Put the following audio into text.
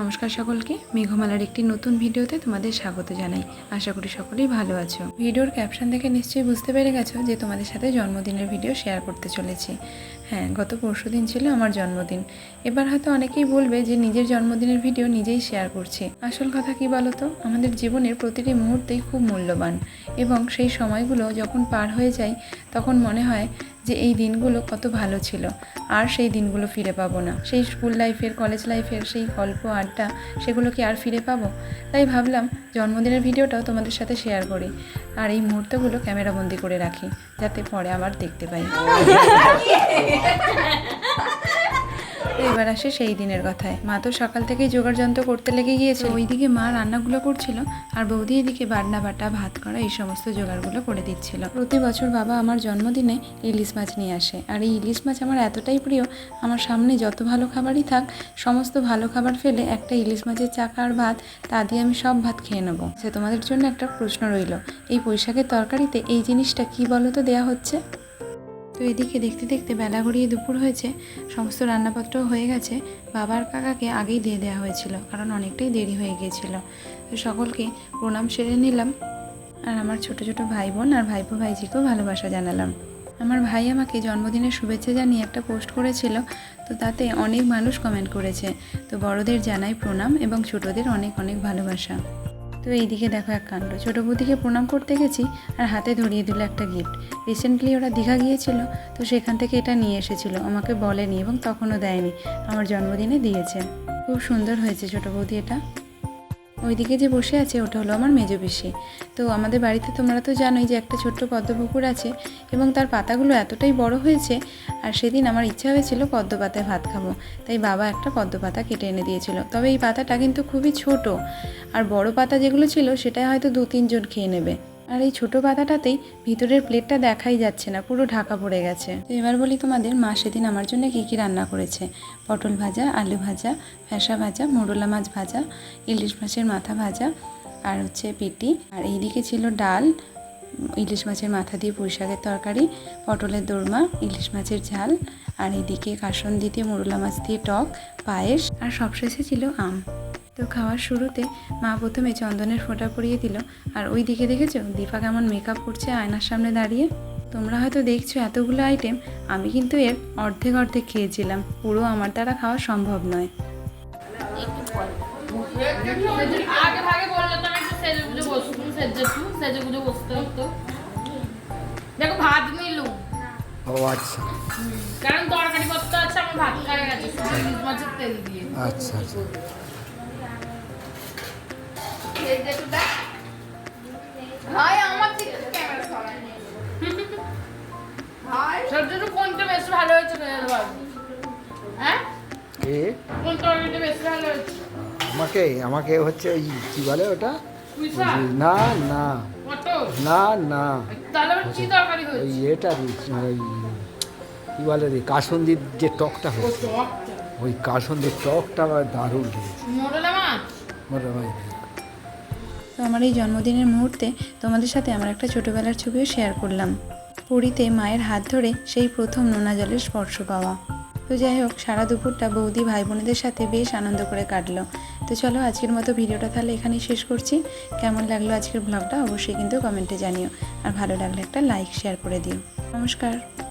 নমস্কার সকলকে, মেঘমালার একটি নতুন ভিডিওতে তোমাদের স্বাগত জানাই। আশা করি সকলেই ভালো আছো। ভিডিওর ক্যাপশন দেখে নিশ্চয়ই বুঝতে পেরে গেছো যে তোমাদের সাথে জন্মদিনের ভিডিও শেয়ার করতে চলেছি। হ্যাঁ গত পরশু দিন ছিল আমার জন্মদিন। এবার হয়তো অনেকেই বলবে যে নিজের জন্মদিনের ভিডিও নিজেই শেয়ার করছি। আসল কথা কি বলো তো আমাদের জীবনের প্রতিটি মুহূর্তেই খুব মূল্যবান। এবং সেই সময়গুলো যখন পার হয়ে যায়, তখন মনে হয় যে এই দিনগুলো কত ভালো ছিল। আর সেই দিনগুলো ফিরে পাবো না। সেই স্কুল লাইফের, কলেজ লাইফের, সেই গল্প, আড্ডা, সেগুলো কি আর ফিরে পাবো? তাই ভাবলাম জন্মদিনের ভিডিওটাও তোমাদের সাথে শেয়ার করি। আর এই মুহূর্তগুলো ক্যামেরাবন্দি করে রাখি, যাতে পরে আবার দেখতে পাই। এবার আসে সেই দিনের কথায়। মা তো সকাল থেকেই জোগাড় যন্ত্র করতে লেগে গিয়েছে ওইদিকে মা রান্নাগুলো করছিল আর বৌদি এদিকে বাটনা বাটা, ভাত করা এই সমস্ত জোগাড়গুলো করে দিচ্ছিল। প্রতি বছর বাবা আমার জন্মদিনে ইলিশ মাছ নিয়ে আসে। আর এই ইলিশ মাছ আমার এতটাই প্রিয়, আমার সামনে যত ভালো খাবারই থাক, সমস্ত ভালো খাবার ফেলে একটা ইলিশ মাছের চাকা আর ভাত, তা দিয়ে আমি সব ভাত খেয়ে নেব। সে তোমাদের জন্য একটা প্রশ্ন রইল, এই বৈশাখের তরকারিতে এই জিনিসটা কি বলো তো দেওয়া হচ্ছে? তো এদিকে দেখতে দেখতে বেলা গড়িয়ে দুপুর হয়েছে, সমস্ত রান্নাপত্র হয়ে গেছে, বাবার কাকাকে আগেই দিয়ে দেওয়া হয়েছিল, কারণ অনেকটাই দেরি হয়ে গিয়েছিল। তো সকলকে প্রণাম সেরে নিলাম। আর আমার ছোট ছোট ভাই বোন আর ভাইপো ভাইজিকেও ভালোবাসা জানালাম। আমার ভাই আমাকে জন্মদিনের শুভেচ্ছা জানিয়ে একটা পোস্ট করেছিল, তো তাতে অনেক মানুষ কমেন্ট করেছে। তো বড়দের জানাই প্রণাম এবং ছোটদের অনেক অনেক ভালোবাসা। তো এইদিকে দেখো এক কাণ্ড। ছোট বৌদিকে প্রণাম করতে গেছি আর হাতে ধরিয়ে দিল একটা গিফট রিসেন্টলি ওরা দীঘা গিয়েছিল, তো সেখান থেকে এটা নিয়ে এসেছিল। আমাকে বলেনি এবং তখনও দেয়নি। আমার জন্মদিনে দিয়েছে। খুব সুন্দর হয়েছে ছোটো বৌদি এটা। ওইদিকে যে বসে আছে ওটা হলো আমার মেজো পিসি। তো আমাদের বাড়িতে তোমরা তো জানোই যে একটা ছোট্ট পদ্মপুকুর আছে এবং তার পাতাগুলো এতটাই বড় হয়েছে আর সেদিন আমার ইচ্ছা হয়েছিল পদ্ম পাতায় ভাত খাব। তাই বাবা একটা পদ্ম পাতা কেটে এনে দিয়েছিল। তবে এই পাতাটা কিন্তু খুবই ছোট। আর বড় পাতা যেগুলো ছিল সেটা হয়তো দু তিনজন খেয়ে নেবে। আর এই ছোটো পাতাটাতেই ভিতরের প্লেটটা দেখাই যাচ্ছে না, পুরো ঢাকা পড়ে গেছে। তো এবার বলি তোমাদের, মা সেদিন আমার জন্য কী কী রান্না করেছে? পটল ভাজা, আলু ভাজা ফ্যাসা ভাজা, মোরলা মাছ ভাজা, ইলিশ মাছের মাথা ভাজা আর হচ্ছে পেটি। আর এইদিকে ছিল ডাল, ইলিশ মাছের মাথা দিয়ে পুঁই শাকের তরকারি, পটলের দোরমা, ইলিশ মাছের ঝাল আর এইদিকে কাসন্দি দিয়ে মোরলা মাছ দিয়ে টক, পায়েস আর সবশেষে ছিল আম। তো খাওয়ার শুরুতে মা প্রথমে চন্দনের ফোঁটা পরিয়ে দিল। আর ওই দিকে দেখেছ? দীপা কেমন মেকআপ করছে আয়নার সামনে দাঁড়িয়ে। তোমরা হয়তো দেখছ এতগুলো আইটেম আমি কিন্তু এর অর্ধেক অর্ধেক খেয়েছিলাম। পুরো আমার দ্বারা খাওয়া সম্ভব নয়। দেখো ভাত নিলু ও আচ্ছা। কারণ তরকারি আছে আমার ভাত গেছে মাছের তেল দিয়ে। আচ্ছা আচ্ছা। সেজে একটু ভাই আমার দিকে ক্যামেরা সরাই ভাই। সবচেয়ে কোনটা বেশি ভালো হয়েছে রেল বাবু হ্যাঁ? কে? কোন তরকারিটা বেশি ভালো হয়েছে? আমাকে আমাকে হচ্ছে ওই কি বলে ওটা? যে- না না। না না। ওই এটা ওই কি বলে রে কাসন্দির যে টকটা হয়েছে। ওই কাসন্দির টকটা দারুণ লেগেছে মোরলা মাছ। আমার এই জন্মদিনের মুহূর্তে তোমাদের সাথে আমার একটা ছোটোবেলার ছবিও শেয়ার করলাম। পুরীতে মায়ের হাত ধরে সেই প্রথম নোনা জলের স্পর্শ পাওয়া। তো যাই হোক, সারা দুপুরটা বৌদি ভাই বোনেদের সাথে বেশ আনন্দ করে কাটলো। তো চলো আজকের মতো ভিডিওটা তাহলে এখানেই শেষ করছি। কেমন লাগল আজকের ব্লগটা অবশ্যই কিন্তু কমেন্টে জানিও। আর ভালো লাগলে একটা লাইক শেয়ার করে দিও। নমস্কার।